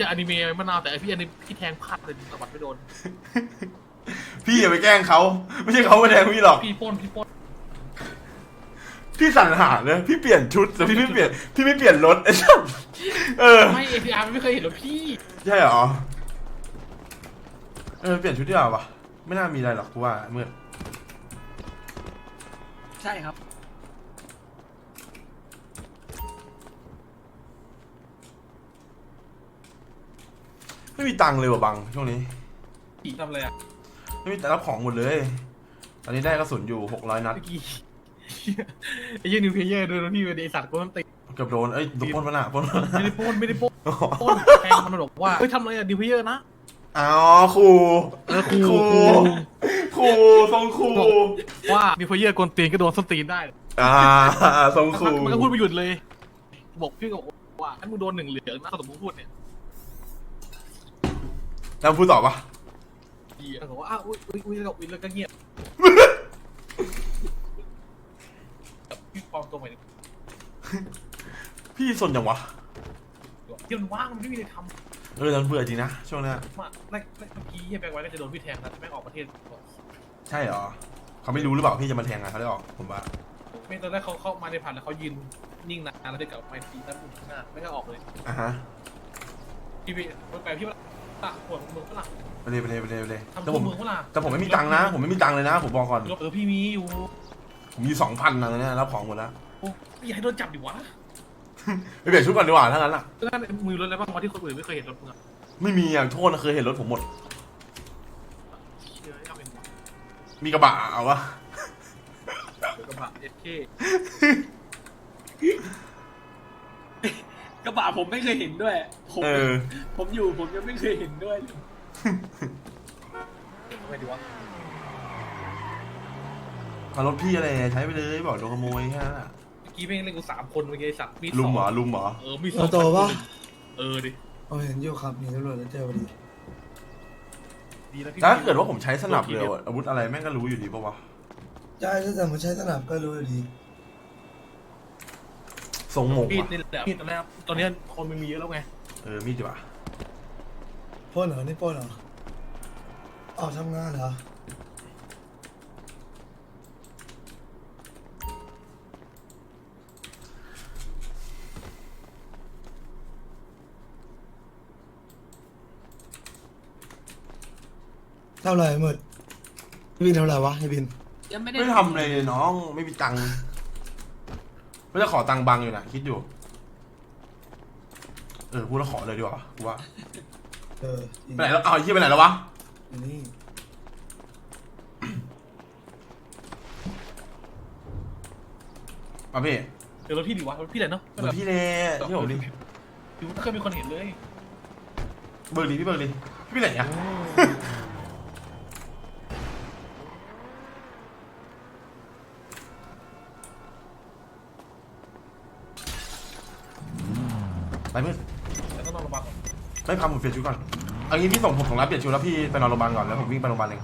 จะอนิเมะมะนาวแต่ไอ้พี่อนิพี่แทงพลาดเลยสะบัดไม่โดน พี่อย่าไปแกล้งเขาไม่ใช่เขามาแทงพี่หรอก พี่ปล้นพี่ปล้นพี่สั่นหาเลยพี่เปลี่ยนชุดแต่พี่ไม่เปลี่ยนพี่ไม่เปลี่ยนรถไอ้สัสเออ ไม่เอ็นอาร์ไม่เคยเห็นหรอกพี่ ใช่เหรอ เออ เปลี่ยนชุดดีกว่าวะไม่น่ามีอะไรหรอกกูว่าเมื่อใช่ครับ ไม่มีตังค์เลยว่ะบังช่วงนี้ ผีทำอะไรอะไม่มีแต่รับของหมดเลย ตอนนี้ได้กระสุนอยู่หกร้อยนัด เมื่อกี้ไอ้ยี่นิวเพลเยอร์ด้วยนะพี่เป็นไอสัตว์กูต้องตีเกือบโดน เอ้ยโดนปล้นมาหนาปล้นมาไม่ได้ปล้นไม่ได้ปล้นปล้นแทงมันบอกว่าเฮ้ยทำอะไรอะนิวเพลเยอร์นะ อ๋อครูเออครูครูครู ครูทรงครูว่านิวเพลเยอร์กวนตีนก็โดนส้นตีนได้อ่าทรงครูมันก็พูดไม่หยุดเลย บอกพี่ก็บอกว่าให้มึงโดนหนึ่งเหลืองนะสมมติพูดเนี่ย แล้วพูดต่อปะดีอะบอกว่าอ้าวอุ้ยอุ้ยอุ้ยแล้วก็อุ้ยแล้วก็เงียบพี่ปลอมตัวใหม่ดิพี่สนยังวะที่มันว่างมันไม่มีอะไรทเออมันเบื่อจริงนะช่วงเนี้ยำมาแรกแรกเมื่อกี้เฮียแบงค์ไว้ก็จะโดนพี่แทงนะแต่แม่งออกประเทศ ใช่เหรอเขาไม่รู้หรือเปล่าพี่จะมาแทงอะเขาได้ออกผมว่าไม่ตอนแรกเขาเข้ามาในผ่านแล้วเขายืนนิ่งนานแล้วเดี๋ยวกลับไปทีนั้นมึงข้างหน้าไม่ก็ออกเลย อะฮะพี่พี่ไปพี่ว่า ตะหัวเมืองฝรั่งไปเลยไปเลยไปเลยไปเลยทำแต่ตัผวมเมืองฝรั่งแต่ผมไม่มีตังค์นะ ผมไม่มีตังค์เลยนะ ผมบอกก่อน เออพี่มีอยู่ผมมีสองพันนะตอนเนี้ยรับของหมดแล้วโอ้ยอย่าให้โดนจับดิวะไปเปลี่ยนชุดก่อนดีกว่าถ้างั้นล่ะ แล้วมือรถอะไรบ้างวะที่คนอื่นไม่เคยเห็นรถมึงอะไม่มีอะโทษนะเคยเห็นรถผมหมด เชื่อเอาเป็นวะมีกระบะเอาวะ เดี๋ยวกระบะเอสเคก ระบะผมไม่เคยเห็นด้วย ผมเออ ผมอยู่ผมยังไม่เคยเห็นด้วยทำไมดีวะมารถพี่อะไรใช้ไปเลยบอกโดนขโมยแค่นั้นอะเมื่อกี้แม่งเล่นกูสามคนเมื่อกี้ไอ้สัตว์มีลุสมองเหรอลุมเหรอ เออมีสองเราโตปะ เออดิผมเห็นอยู่ครับมีตำรวจแล้วเจอพอดีดีแล้วพี่ถ้าเกิดว่าผมใช้สนับเร็วอะอาวุธอะไรแม่งก็รู้อยู่ดีปะวะใช่ถ้าสมมติใช้สนับก็รู้อยู่ดี ทรงหมกพี่ว่ะนี่แหละพี่ตอนแรกตอนนี้คนมันมีเยอะแล้วไงเออมีดดีกว่าปล้นเหรอ นี่ปล้นเหรอออกทำงานเหรอ เท่าไหร่หมดพี่บินเท่าไหร่วะไอ้บินยังไม่ได้ไม่ทำเลยน้องไม่มีตังค์ ไม่จะขอตังค์บังอยู่นะคิดอยู่ เออพูดแล้วขอเลยดีกว่ากูว่าเออจริงไปไหนแล้วเอาไอ้เหี้ยไปไหนแล้ววะอยู่นี่มาพี่เดี๋ยวรถพี่ดีวะรถพี่ไหนเนาะเหมือนพี่เลยที่ผมดิดูไม่เคยมีคนเห็นเลย เบิร์ดดิพี่เบิร์ดดิพี่ไปไหนอะ ไปเพื่อนแต่ต้องนอนโระวังก่อนไม่พาผมเปลี่ยนชุดก่อนเอางี้พี่ส่งผมส่งรับเปลี่ยนชุดแล้วพี่ไปนอนโรงพยาบาลก่อนแล้วผมวิ่งไปโรงพยาบาลเอง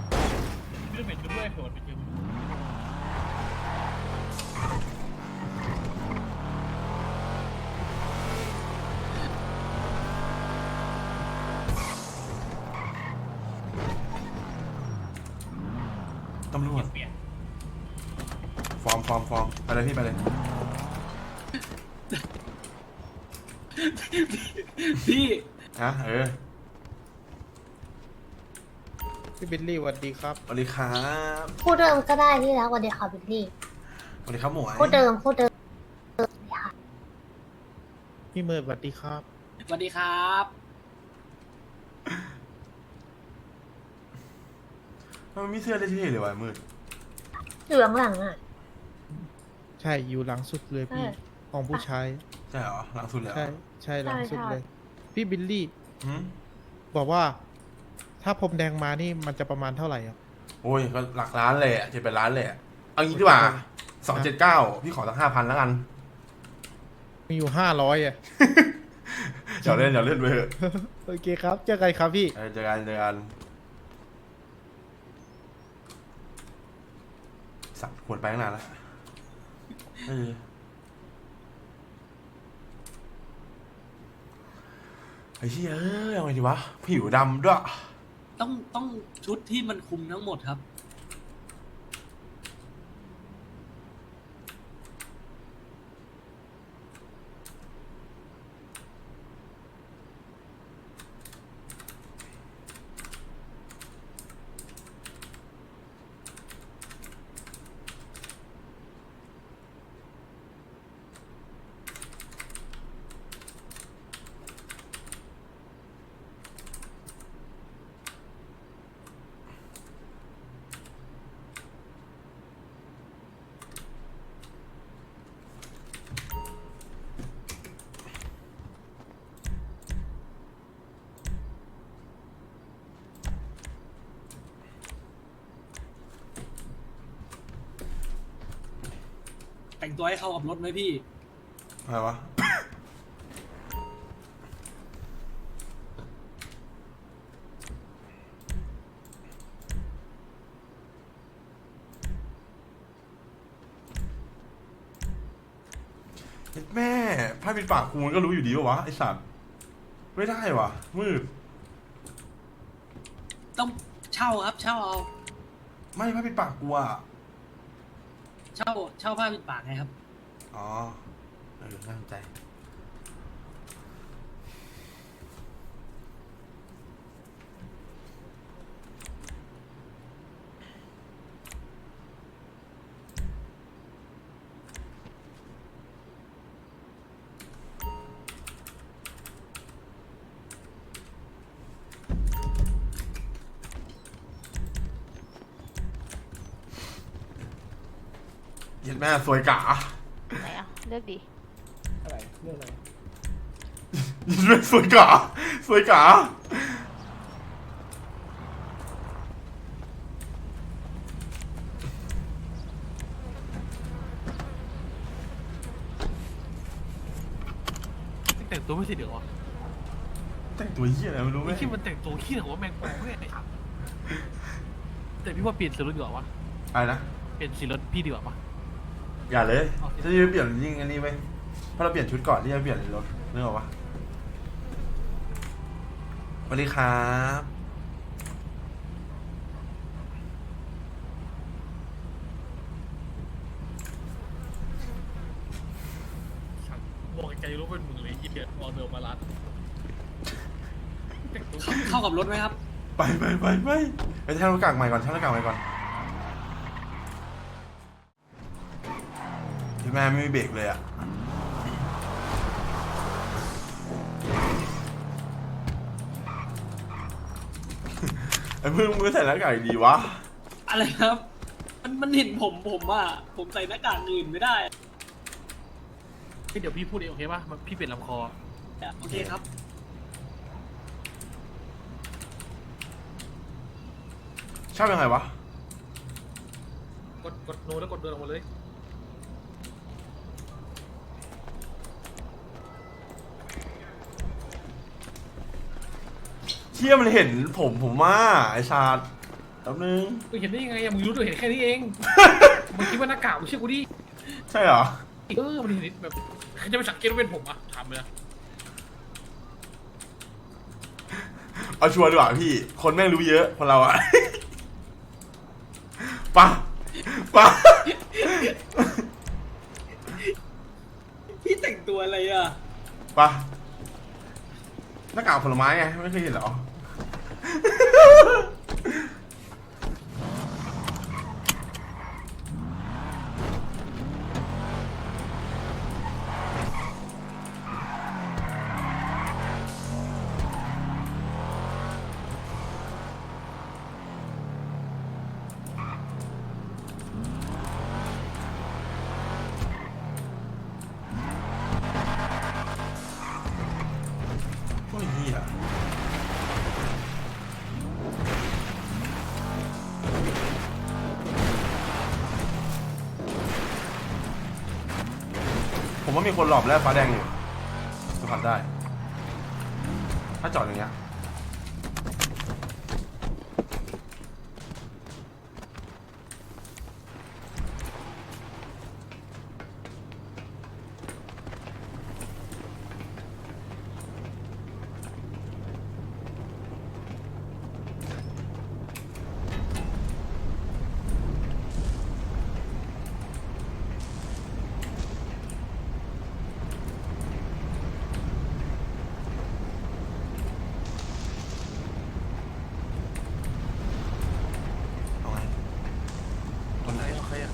พี่ต้เปลี่ยนชุดด้วยเผื่อมันไปเจอตำรวจเปลี่ยนฟอร์มฟอร์มฟอร์มไปเลยพี่ไปเลย พี่ฮะเออพี่บิลลี่สวัสดีครับ สวัสดีครับคู่เดิมก็ได้ที่แล้ววันเดียวค่ะบิลลี่สวัสดีครับหมวยคู่เดิมคู่เดิมค่ะพี่เมิร์ดสวัสดีครับ สวัสดีครับ มันมีเสื้อได้ที่เลยวะมืดอยู่หลังหลังๆอะ ใช่อยู่หลังสุดเลยพี่ เออ ของผู้ชาย ใช่เหรอหลังสุดเลยเหรใช่อใช่หลังสุดใช่เลย พี่บิลลี่ หืมบอกว่า ถ้าผมแดงมานี่มันจะประมาณเท่าไหร่อะโอ้ยก็หลักล้านเลยอะจะเป็นล้านเลยอะเอางี้ดีกว่าสองเจ็ดเก้าพี่ขอสักห้าพันแล้วกัน มีอยู่ห้าร้อยอะ อย่าเล่นอย่าเล่นไปเถอะโอเคครับ เจอกันครับพี่ เออเจอกันเจอกันสัตว์ควรไปตั้งนานแล้วเออ ไอ้เหี้ยเอ้ยเอาไงดีวะ ผิวดำด้วย ต้องต้องชุดที่มันคุมทั้งหมดครับ แต่งตัวให้เข้ากับรถไหมพี่ อะไรวะ แม่ผ้าปิดปากกูมันก็รู้อยู่ดีวะวะ ไอสัตว์ ไม่ได้วะมืด ต้องเช่าครับ เช่าเอา ไม่ผ้าปิดปากกูอะ เช่าเช่าผ้าปิดปากไงครับ อ๋อเออน่าสนใจ แม่สวยกะไหนอะเลือกดิอะไรเรื่องอะไรเรื่องสวยกาสวยกาแต่งตัวไม่ใช่เดี๋ยววะแต่งตัวเหี้ยอะไรไม่รู้ไหมไม่คิดมันแต่งตัวขี้เหรอวะแมงป่องเนี่ยไอ้ครับแต่พี่ว่าเปลี่ยนสีรถดีกว่าวะอะไรนะ เปลี่ยนสีรถพี่ดีกว่าปะ อย่าเลยโอเคถ้าจะเปลี่ยนยิ่งอันนี้ไหมเพราะเราเปลี่ยนชุดก่อนที่จะเปลี่ยนรถนึกออกปะสวัสดีครับมองไกลรู้เป็นมึงเลยยี่เดียมองเดินมาลัดแต่งตัวเข้าเข้ากับรถไหมครับ ไปไปไปไปไปแท่งหน้ากากใหม่ก่อนแท่งหน้ากากใหม่ก่อน ม่ไม่มีเบรกเลยอะไอ้เพิ่งมึงไม่ใส่หน้ากากดีวะ อะไรครับ มันมันเห็นผมผมอะผมใส่หน้ากากอื่นไม่ได้เฮ้ยเดี๋ยวพี่พูดเองโอเคปะมันพี่เปลี่ยนลำคอ อะโอเคครับ ชอบยังไงวะ กดกดโน้ตแล้วกดเดินออกมาเลย เชี่ยมันเห็นผมผมว่าไอ้ชาดแป๊บนึง มึงเห็นได้ยังไงอะมึงรู้ตัวเห็นแค่นี้เอง มึงคิดว่าหน้ากากมึงเชื่อกูดิ ใช่เหรอ เออ มันเห็นแบบใครจะไปสังเกตว่าเป็นผมอะถามเลยนะเอาชัวร์ดีกว่าพี่ คนแม่งรู้เยอะคนเราอะปะปะพี่แต่งตัวอะไรอะ ปะหน้ากากผลไม้ไง ไม่เคยเห็นเหรอ ว่ามีคนหลอบแล้วฟ้าแดงอยู่สัมผัสได้ ถ้าจอดอย่างเงี้ย เอาไง คนไหนเอาใครอะ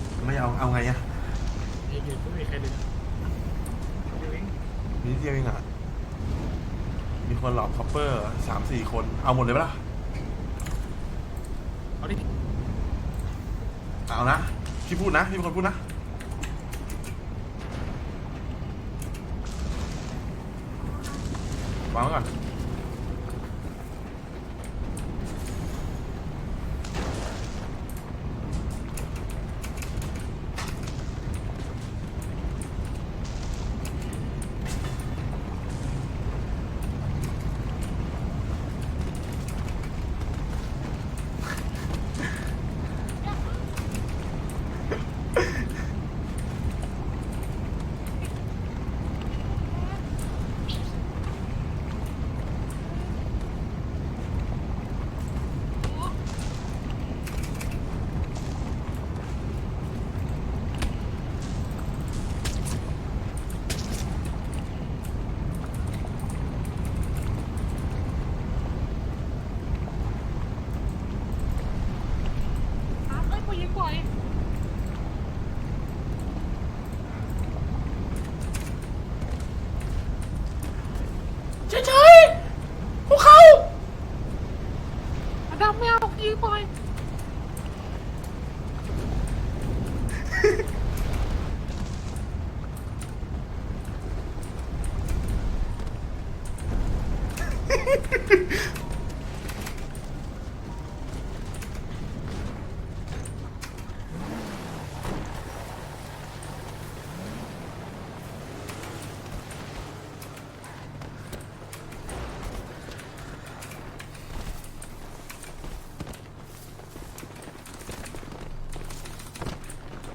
ไม่เอาเอาไงอะเฮ้ยไม่มีใครเลยเดี๋ยวเองมีนิดเดียวเองอะมีคนหลอกคอปเปอร์สามสี่คน เอาหมดเลยปะล่ะ เอาดิเอานะพี่พูดนะพี่เป็นคนพูดนะ วางไว้ก่อน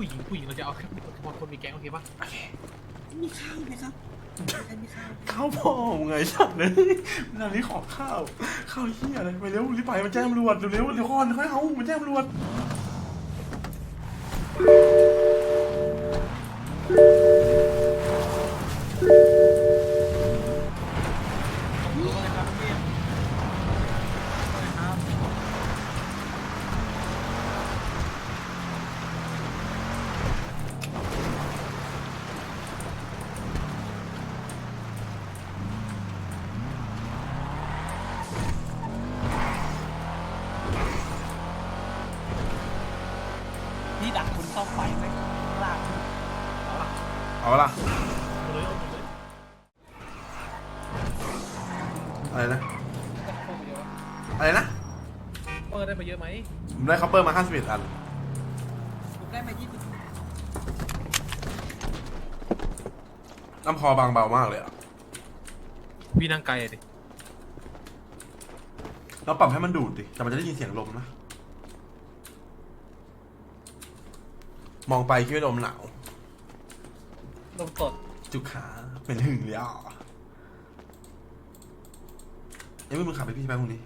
ผู้หญิงผู้หญิง เราจะเอาแค่พอคนมีแก๊งโอเคปะมีข้าวไหมครับใครมีข้าวข้าวพ่อมึงไงสัตว์เลยเวลานี้ขอข้าว ข้าวเฮียอะไรไปเร็วรีบไปมาแจ้งตำรวจเร็วๆเดี๋ยวก่อนค่อยเอามาแจ้งตำรวจรู้อะไรครับพี่อะไร ได้คัพเปอร์มา51อัน ผมได้มายี่สิบน้ำคอบางเบามากเลยอะพี่นั่งไกลอะดิเราปรับให้มันดูดดิ แต่มันจะได้ยินเสียงลมนะ มองไปคิดว่าลมหนาวลมตดจุกขาเป็นหึงเลยอะเอ้ยมึงขับไปพี่ไปพรุ่งนี้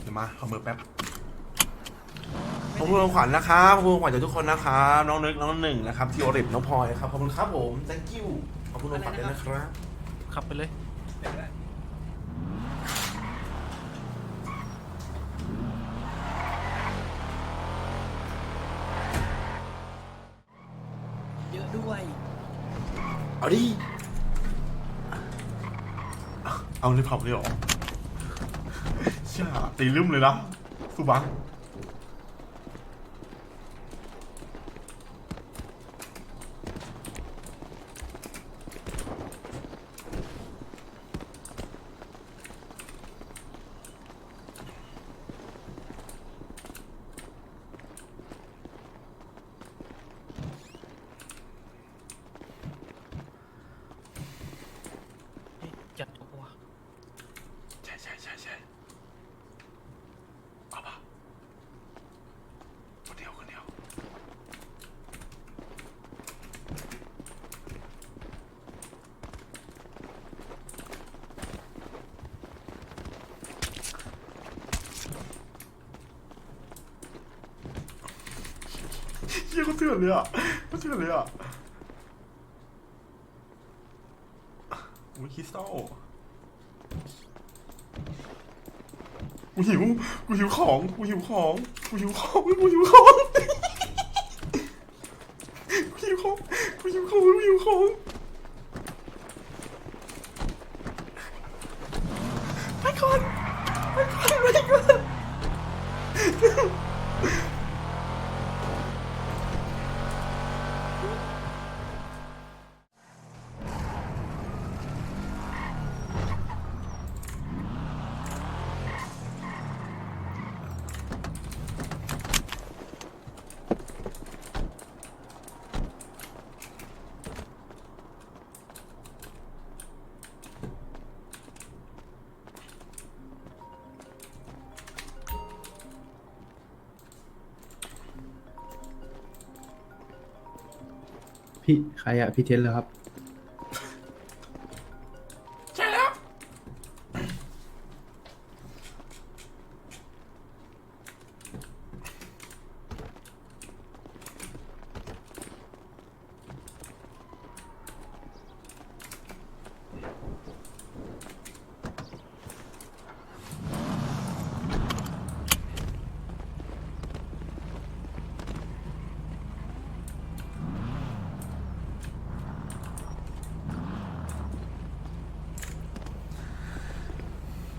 เดี๋ยว มาขอมือแป๊บขอบคุณของขวัญนะครับขอบคุณของขวัญจากทุกคนนะครับน้องนึกน้องหนึ่งนะครับที่โอริบน้องพลอยครับขอบคุณครับผม thank you ขอบคุณของขวัญด้วยนะครับ ขับไปเลย เยอะด้วย เอาดิ เอาในผับเลยเหรอเช่าตีลืมเลยนะสุบังียกูเถื่อนเลยอะเขาเถื่อนเลยอะอุ้ยคริสตัลกูหิว กูหิวของ กูหิวของ กูหิวของ กูหิวของ กูหิวของ กูหิวของ กูหิวของ พี่ใครอะพี่เทนเหรอครับ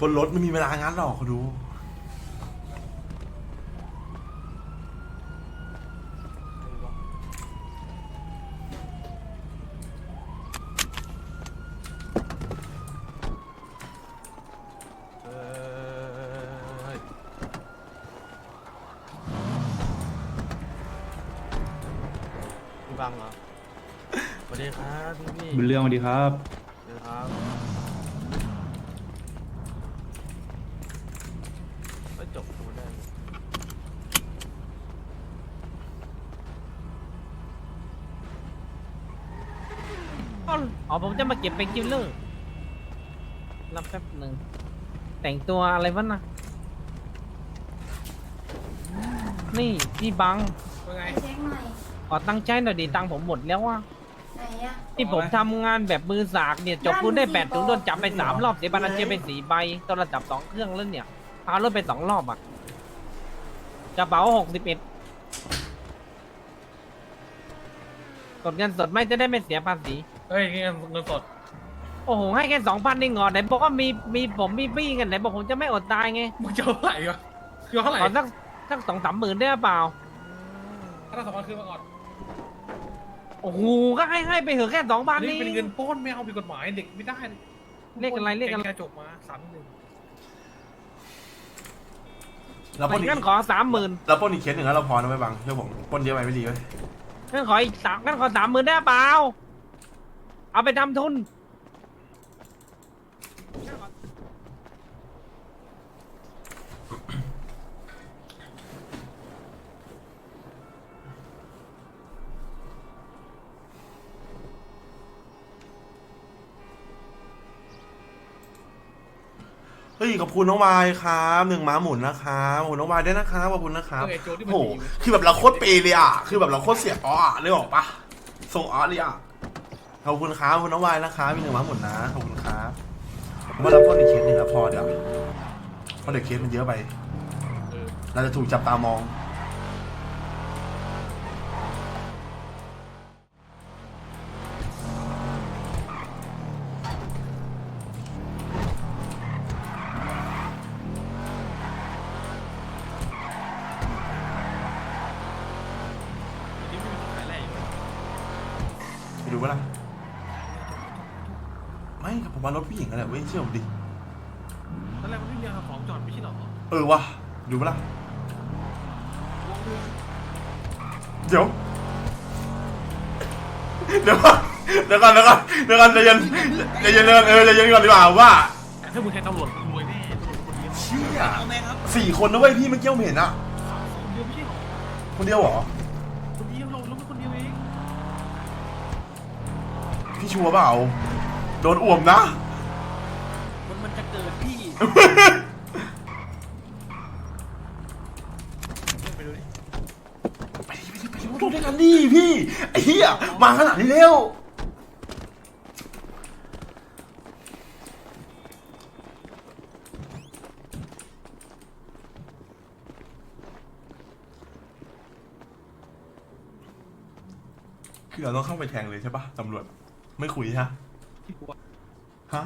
นรถไม่มีเวลางั้นหรอกเขาดูพี่บังเหรอสวัสดีครับพี่พี่บุญเรื่องสวัสดีครับสวัสดีครับก็จบกูได้ อ๋อผ มจะมาเก็บเป็นคิลเลอร์รับแป๊บหนึ่ง แต่งตัวอะไรวะนะนี่พี่บังว่าไง เช็คหน่อยขอตังค์ใช้หน่อยดิตังค์ผมหมดแล้วว่ะไหนอะที่ผมทำงานแบบมือสากเนี่ยจบคุณได้แปดถึงโดนจับไปสามรอบเสียบัตรเจไปสี่ใบตอนระจับสองเครื่องแล้วเนี่ยพารถไปสองรอบอะกระเป๋าหกสิบเอ็ดกดเงินสดไม่จะได้ไม่เสียภาษี เฮ้ยเงินเงินสดโอ้โหให้แค่สองพันเองเหรอไหนบอกว่ามีมีผมมีปี้กันไหนบอกผมจะไม่อดตายไงมึงจะเอาเท่าไหร่วะคือเอาเท่าไหร่ขอสักสักสองสามหมื่นได้หรือเปล่า ถ้าเราสองพันคืนมาก่อนโอ้โหก็ให้ให้ไปเถอะแค่สองพันนี่นี่เป็นเงินปล้นไม่เอาผิดกฎหมายเด็กไม่ได้เลขอะไรเลขอะไรแกจบมาสามหนึ่งแล้วปล้นอีกงั้นขอสามหมื่นแล้วปล้นอีกเคสหนึ่งแล้วเราพอนะไม่บังเชื่อผมปล้นเยอะไปไม่ดีเว้ยงั้นขออีกสามงั้นขอสามหมื่นได้หรือเปล่า เอาไปทำทุน เฮ้ยขอบคุณน้องวายครับหนึ่งม้าหมุนนะครับขอบคุณน้องวายด้วยนะครับขอบคุณนะครับเออไอ้โจที่มันโอ้โหมี คือแบบเราโคตรเปย์เลยอะคือแบบเราโคตรเสียอ้ออะเลยบอกปะส่งอ้อเลยอะ ขอบคุณครับขอบคุณน้องวายนะครับมีหนึ่งม้าหมุนนะขอบคุณครับผมว่าเราปล้นอีกเคสหนึ่งแล้วพอเดี๋ยวเพราะเดี๋ยวเคสมันเยอะไปเออเราจะถูกจับตามองนี่ไม่มีขายอะไรอยู่ไปดูปะล่ะไม่ครับ ผมว่ารถผู้หญิงอะไรเว้ยเชื่อผมดิ ตอนแรกมันไม่มีเอาของจอดไม่ใช่หรอเออวะดูปะล่ะเดี๋ยว เดี๋ยวก่อนเดี๋ยวก่อนเดี๋ยวก่อนเดี๋ยวก่อนใจเย็นใจเย็นเดี๋ยวก่อนเออใจเย็นก่อนดีกว่าว่าแต่ถ้ามึงแทนตำรวจมึงรวยแน่ตำรวจคนเดียวเชี่ยเอาไหมครับสี่คนนะเว้ยพี่เมื่อกี้ผมเห็นอะคนเดียวไม่ใช่หรอคนเดียวเหรอ คนเดียวเราเราเป็นคนเดียวเองพี่ชัวร์เปล่า โดนอ่วมนะ มันมันจะเกิดพี่ ไปดูดิไปดิไปดิไปดิถด้วยกันดิพี่ไอ้เหี้ยมาขนาดนี้แล้วคือเราต้องเข้าไปแทงเลยใช่ปะตำรวจไม่คุยฮะที่กูว่า ฮะ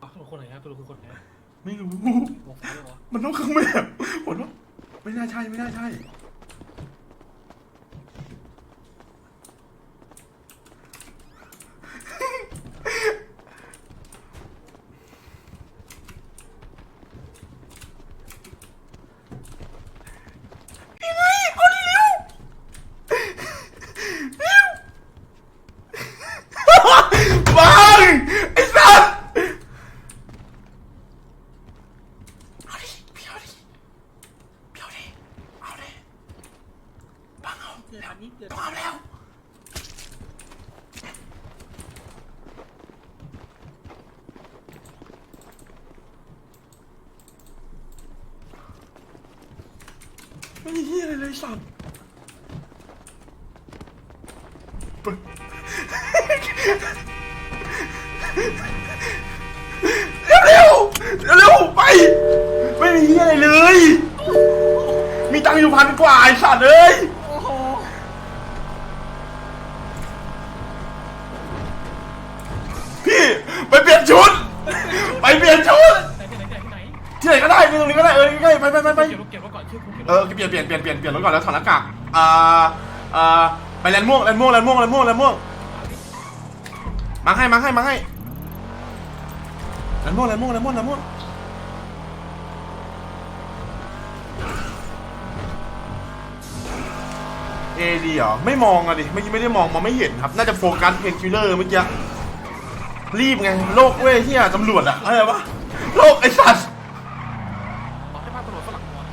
อ๋อตัวคนไหนครับตัวคือคนไหนไม่รู้บอกฟ้าเลยวะมันต้องข้างแบบผมว่าไม่น่าใช่ไม่น่าใช่ ไปไปไปไปเก็บรถเก็บรถก่อนชื่อกูเก็บรเออเปลี่ยนเปลี่ยนเปลี่ยนเปลี่ยนเปลี่ยนรถก่อนแล้วถอดหน้ากากอ่าอ่าไปแลนด์ม่วงแลนด์ม่วงแลนด์ม่วงแลนด์ม่วงแลนด์ม่วงมาให้มาให้มาให้แลนด์ม่วงแลนด์ม่วงแลนด์ม่วงแลนด์ม่วงเอดีเหรอไม่มองอะดิเมื่อกี้ไม่ได้มองมองไม่เห็นครับ น่าจะโฟกัสเพนคิลเลอร์เมื่อกี้รีบไงโลกเว้ยที่ตำรวจอะอะไรวะโลกไอ้สัตว์ อ๋อให้ภาพตำรวจฝรั่งวะ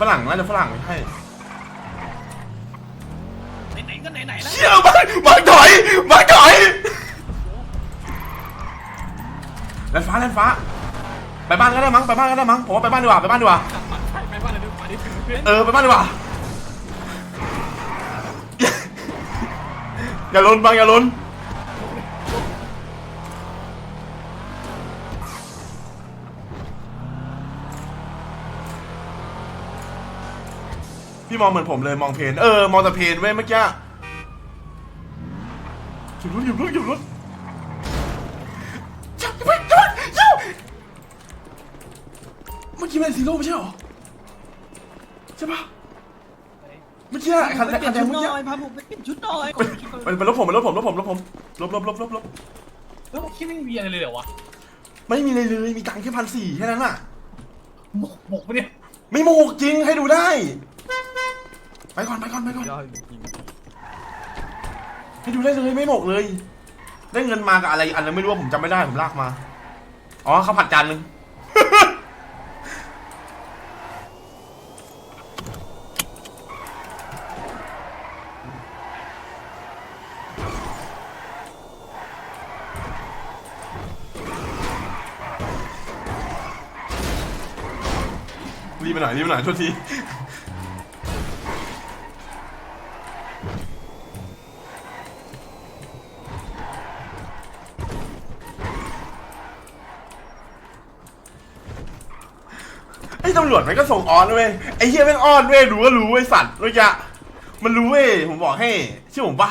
ฝรั่งน่าจะฝรั่งไม่ใช่ไหนๆก็ไหนๆแล้วเชี่ยมามาถอยมาถอยแลนฟ้าแลนฟ้า ไปบ้านก็ได้มั้งไปบ้านก็ได้มั้งผมว่าไปบ้านดีกว่าไปบ้านดีกว่าใช่ไปบ้านเลยดีกว่าดิเพื่อนเออไปบ้านดีกว่า อย่าลนบางอย่าลน มองเหมือนผมเลยมองเพนเออมองแต่เพนเว้ยเมื่อกี้หยุดรถหยุดรถหยุดรถหยุดหยุดหยุดหยุดเมื่อกี้มันซีโร่ไม่ใช่หรอใช่ปะเมื่อกี้ไอ้คันไปแรกเปลี่คัยนนแดชุงดเมื่อหกี้น่อยพาผมไปเปลี่ยนชุดหน่อยเป็นเป็นรถผมเป็นรถผมรถผมรถผมลบลบลบลบลบแล้วคิดไม่มีอะไรเลยเหรอวะไม่มีเลยเลยมีตังค์แค่พันสี่แค่นั้นน่ะหมกหมกปะเนี่ยไม่โมกจริงให้ดูได้ไป ก่อนไปก่อนไปก่อน ยอดจริงให้ดูได้เลยไม่โมกเลย ได้เงินมากับอะไรอันนั้นไม่รู้ว่าผมจำไม่ได้ผมลากมา อ๋อข้าวผัดจานหนึ่ง รีบไปหน่อยรีบไปหน่อยโทษทีำรวจมันก็ส่งออนเว้ยไอ้เฮียแม่งอ้อนเว้ยรู้ก็รู้เว้ยสัตว์เมื่อกี้มันรู้เว้ยผมบอกให้เชื่อผมปะ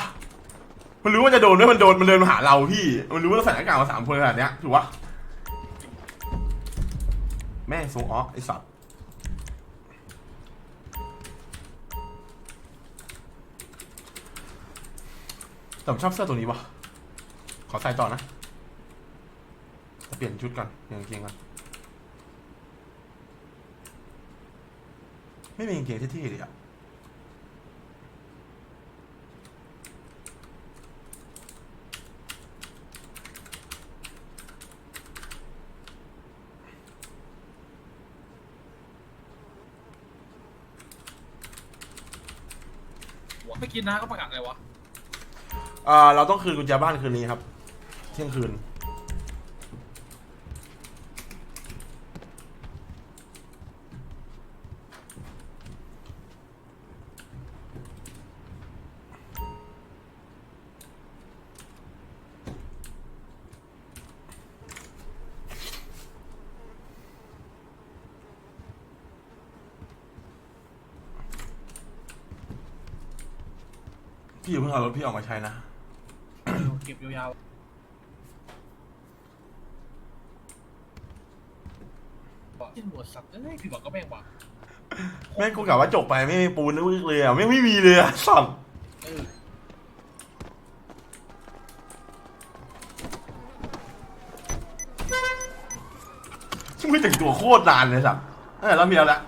มันรู้ว่าจะโดนด้วยมันโดนมันเดินมาหาเราพี่ มันรู้ว่าเราใส่หน้ากากมาสามคนขนาดเนี้ยถูกปะแม่งส่งออไอ้สัตว์แต่ผมชอบเสื้อตัวนี้วะขอใส่ต่อนะ เปลี่ยนชุดก่อนเปลี่ยนกางเกงก่อน ไม่มีกางเกงเท่ๆเลยอะเมื่อกี้น้าก็ประกาศอะไรวะ อ่า เราต้องคืนกุญแจบ้านคืนนี้ครับ เที่ยงคืน พี่อย่าเพิ่งเอารถพี่ออกมาใช้นะ เก็บยาวๆที่หมวดสัตว์เอ้ยพี่บอกก็แม่งว่ะแม่งกูกะว่าจบไปไม่มีปูนนึกเลยอะไม่งไม่มีเลยอะสัตว์เออไม่แต่งตัวโคตรนานเลยสัตว์เออแล้วเมียละ